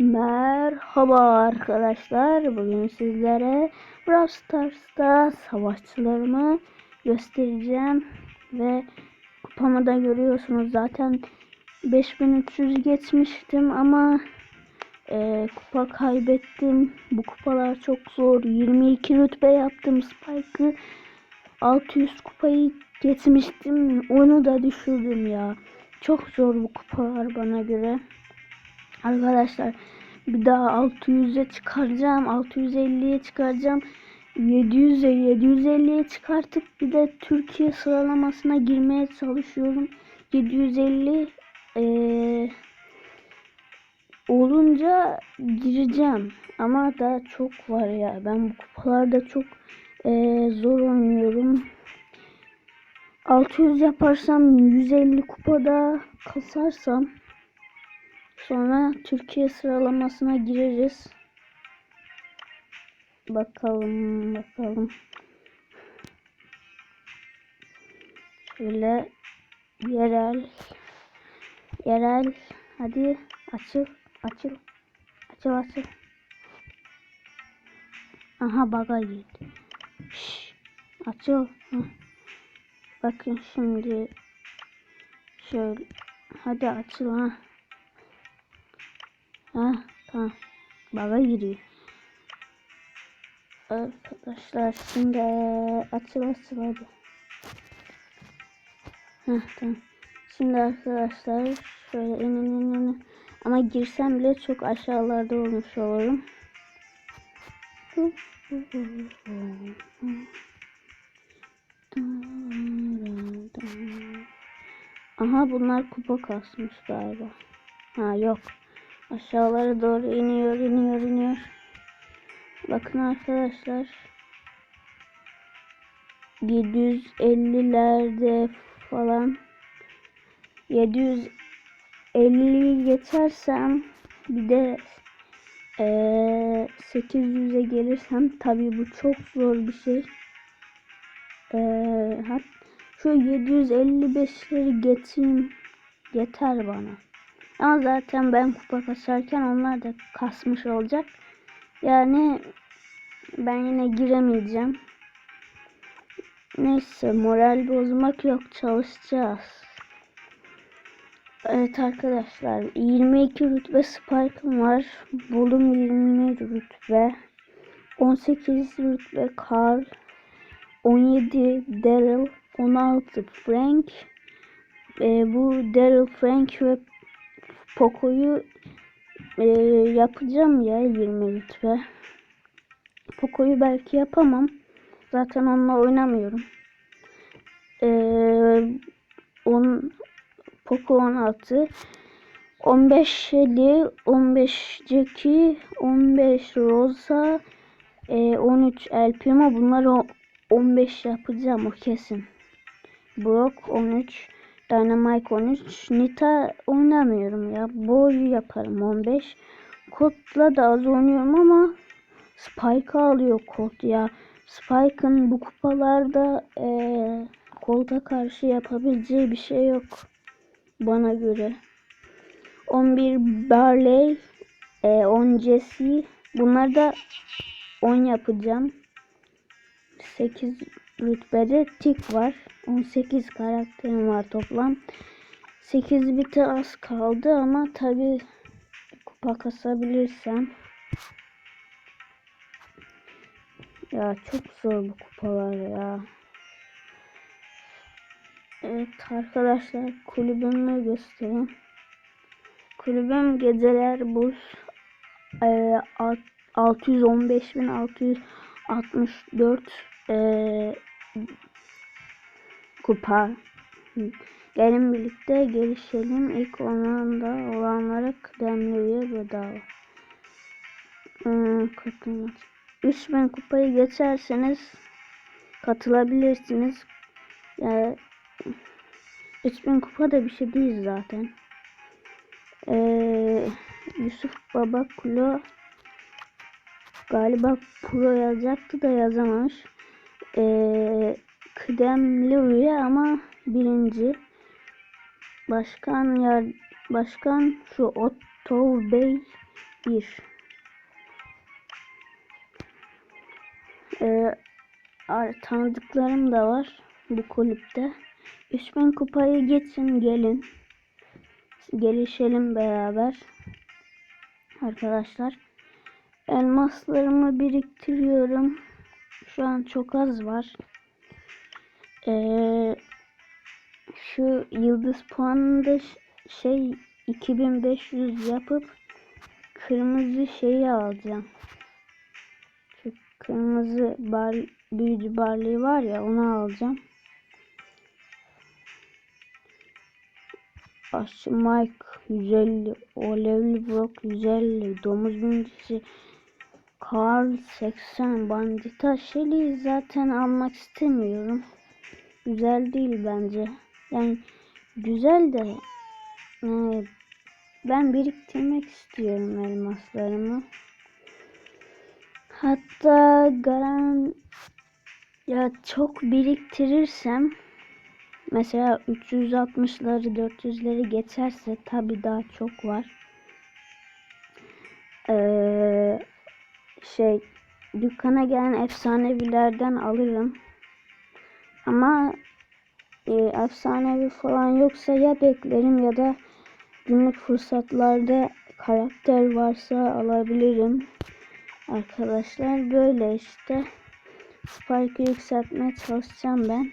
Merhaba arkadaşlar. Bugün sizlere Brawl Stars'ta savaşçılarımı göstereceğim. Ve kupamı da görüyorsunuz. Zaten 5300 geçmiştim ama e, kupa kaybettim. Bu kupalar çok zor. 22 rütbe yaptım Spike'ı. 600 kupayı geçmiştim. Onu da düşürdüm ya. Çok zor bu kupalar bana göre. Arkadaşlar bir daha 600'e çıkaracağım. 650'ye çıkaracağım. 700'e 750'ye çıkartıp bir de Türkiye sıralamasına girmeye çalışıyorum. 750 eee, olunca gireceğim. Ama daha çok var ya. Ben bu kupalarda çok eee, zor oynuyorum. 600 yaparsam 150 kupada kasarsam Sonra Türkiye sıralamasına gireriz. Bakalım bakalım. Şöyle yerel yerel hadi açıl açıl açıl açıl. Aha baga girdi. Şş, açıl. Heh. Bakın şimdi şöyle hadi açıl ha. Ha tamam. Baga giriyor. Arkadaşlar şimdi açıl açıl hadi. Heh, tamam. Şimdi arkadaşlar şöyle inin inin inin. Ama girsem bile çok aşağılarda olmuş olurum. Aha bunlar kupa kasmış galiba. Ha yok. Aşağılara doğru iniyor, iniyor, iniyor. Bakın arkadaşlar. 750'lerde falan 750'yi geçersem bir de ee, 800'e gelirsem tabii bu çok zor bir şey. Hat, şu 755'leri geçeyim yeter bana. Ama zaten ben kupa kasarken onlar da kasmış olacak. Yani ben yine giremeyeceğim. Neyse moral bozmak yok çalışacağız. Evet arkadaşlar 22 rütbe Spike'ım var. Buldum 20 rütbe. 18 rütbe Carl. 17 Daryl. 16 Frank. Ee, bu Daryl Frank ve Poco'yu e, yapacağım ya 20 rütbe. Poco'yu belki yapamam. Zaten onunla oynamıyorum. Ee, on, Poco 16 15 Shelly 15 Jackie 15 Rosa e, 13 El Primo bunları 15 yapacağım o kesin. Brock 13 Dynamite 13. Nita oynamıyorum ya. Boyu yaparım 15. Kod'la da az oynuyorum ama Spike alıyor kod ya. Spike'ın bu kupalarda ee, kolda karşı yapabileceği bir şey yok. Bana göre. 11 Barley, e, 10 Jesse. Bunları da 10 yapacağım. 8 rütbede tik var. 18 karakterim var toplam. 8 biti az kaldı ama tabi kupa kasabilirsem. Ya çok zor bu kupalar ya. Evet arkadaşlar kulübümü göstereyim. Kulübüm geceler buz e, 615.664 e, kupa. Gelin birlikte gelişelim. İlk onlarda olanlara kıdemli üye bedava. Hmm, katılmak. 3000 kupayı geçerseniz katılabilirsiniz. Yani 3000 kupa da bir şey değil zaten. Ee, Yusuf Baba Kulo galiba Pro yazacaktı da yazamamış. Ee, kıdemli üye ama birinci. Başkan ya başkan şu Otto Bey 1. Ee, ar- tanıdıklarım da var bu kulüpte. 3000 kupayı geçin gelin. Gelişelim beraber. Arkadaşlar. Elmaslarımı biriktiriyorum. Şu an çok az var. Ee, şu yıldız puanını da şey 2500 yapıp kırmızı şeyi alacağım. Şu kırmızı bar, büyücü barlığı var ya onu alacağım. Aşçı Mike 150, Olevli Brock 150, Domuz Bincisi Carl 80, Bandita Shelly zaten almak istemiyorum. Güzel değil bence. Yani güzel de yani ben biriktirmek istiyorum elmaslarımı. Hatta garan ya çok biriktirirsem mesela 360'ları 400'leri geçerse tabi daha çok var. Ee, şey dükkana gelen efsanevilerden alırım. Ama e, efsanevi falan yoksa ya beklerim ya da günlük fırsatlarda karakter varsa alabilirim. Arkadaşlar böyle işte. Spike'ı yükseltmeye çalışacağım ben.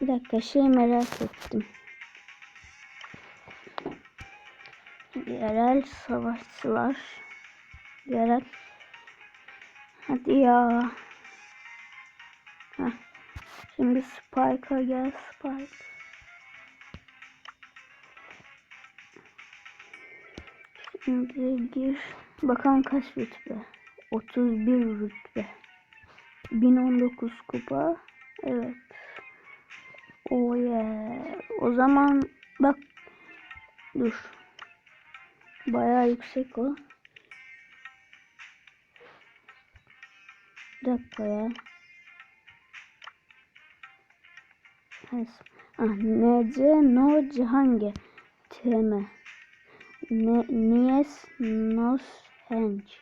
Bir dakika şey merak ettim. Yerel savaşçılar. Yerel. Hadi ya. Heh. Şimdi Spike'a gel Spike. Şimdi gir. Bakalım kaç rütbe. 31 rütbe. 1019 kupa. Evet. Oh yeah. O zaman bak. Dur. Bayağı yüksek o. Bir dakika ya. Ah, NC No Cihangir. TM. Ne, Niyes Nos Hench.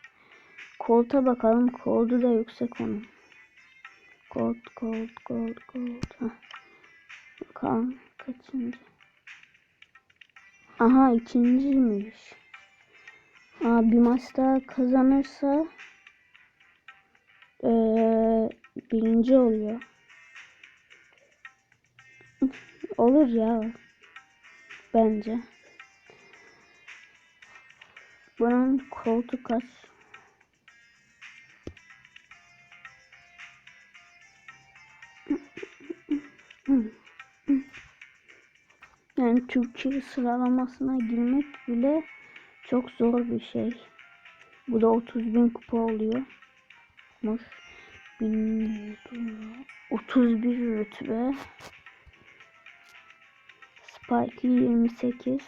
Kolta bakalım. Koldu da yüksek onun. Gold, gold, gold, gold. Hah. Bakalım kaçıncı. Aha ikinciymiş. Aa, bir maç daha kazanırsa ee, birinci oluyor. Olur ya. Bence. Bunun koltuk kaç? Yani Türkçe sıralamasına girmek bile çok zor bir şey. Bu da 30 bin kupa oluyor. 31 rütbe. Spike 28.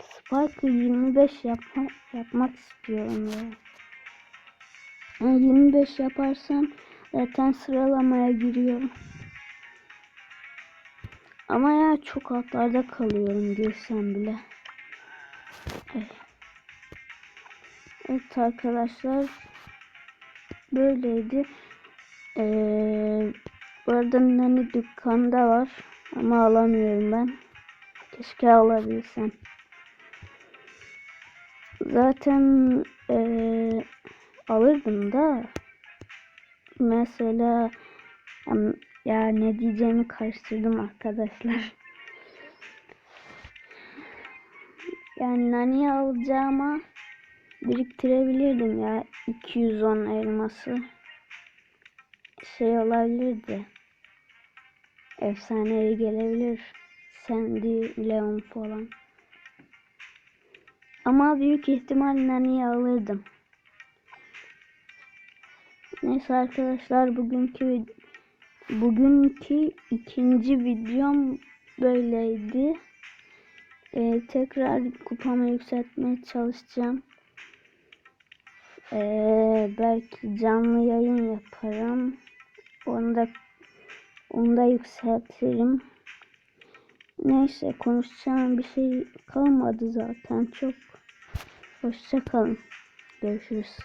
Spike 25 yapma, yapmak istiyorum ya. Yani 25 yaparsam zaten sıralamaya giriyorum. Ama ya çok altlarda kalıyorum girsem bile. Evet. Evet arkadaşlar. Böyleydi. Ee, bu arada Nani dükkanda var. Ama alamıyorum ben. Keşke alabilsem. Zaten ee, alırdım da. Mesela ya ne diyeceğimi karıştırdım arkadaşlar. Yani Nani'yi alacağıma biriktirebilirdim ya 210 elması. Şey olabilirdi. Efsanevi gelebilir. Sandy, Leon falan. Ama büyük ihtimal Nani'yi alırdım. Neyse arkadaşlar bugünkü bugünkü ikinci videom böyleydi. Ee, tekrar kupamı yükseltmeye çalışacağım. Ee, belki canlı yayın yaparım. Onu da onu da yükseltirim. Neyse konuşacağım bir şey kalmadı zaten çok. Hoşça kalın. Görüşürüz.